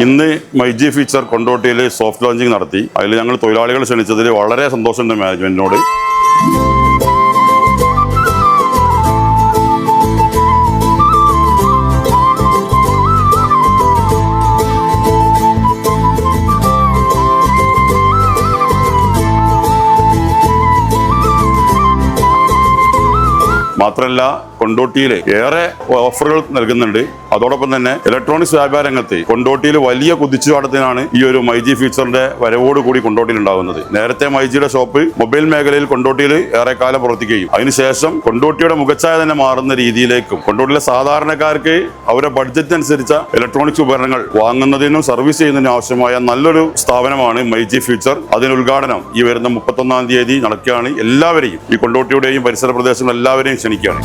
ഇന്ന് മൈജി ഫീച്ചർ കൊണ്ടോട്ടിയിൽ soft launching നടത്തി. അതിൽ ഞങ്ങൾ തൊഴിലാളികൾ ക്ഷണിച്ചതിൽ വളരെ സന്തോഷമുണ്ട് മാനേജ്മെന്റിനോട്. മാത്രമല്ല കൊണ്ടോട്ടിയിൽ ഏറെ ഓഫറുകൾ നൽകുന്നുണ്ട്. അതോടൊപ്പം തന്നെ ഇലക്ട്രോണിക്സ് വ്യാപാര രംഗത്ത് കൊണ്ടോട്ടിയിൽ വലിയ കുതിച്ചുചാട്ടത്തിനാണ് ഈ ഒരു മൈജി ഫീച്ചറിന്റെ വരവോട് കൂടി കൊണ്ടോട്ടിയിൽ ഉണ്ടാകുന്നത് നേരത്തെ മൈജിയുടെ ഷോപ്പ് മൊബൈൽ മേഖലയിൽ കൊണ്ടോട്ടിയിൽ ഏറെക്കാലം പ്രവർത്തിക്കുകയും അതിനുശേഷം കൊണ്ടോട്ടിയുടെ മുഖച്ഛായ തന്നെ മാറുന്ന രീതിയിലേക്കും കൊണ്ടോട്ടിയിലെ സാധാരണക്കാർക്ക് അവരുടെ ബഡ്ജറ്റ് അനുസരിച്ച ഇലക്ട്രോണിക്സ് ഉപകരണങ്ങൾ വാങ്ങുന്നതിനും സർവീസ് ചെയ്യുന്നതിനും ആവശ്യമായ നല്ലൊരു സ്ഥാപനമാണ് മൈജി ഫ്യൂച്ചർ അതിന് ഉദ്ഘാടനം ഈ വരുന്ന മുപ്പത്തൊന്നാം തീയതി നടക്കുകയാണ്. എല്ലാവരെയും ഈ കൊണ്ടോട്ടിയുടെയും പരിസര പ്രദേശങ്ങൾ എല്ലാവരെയും ക്ഷണിക്കുകയാണ്.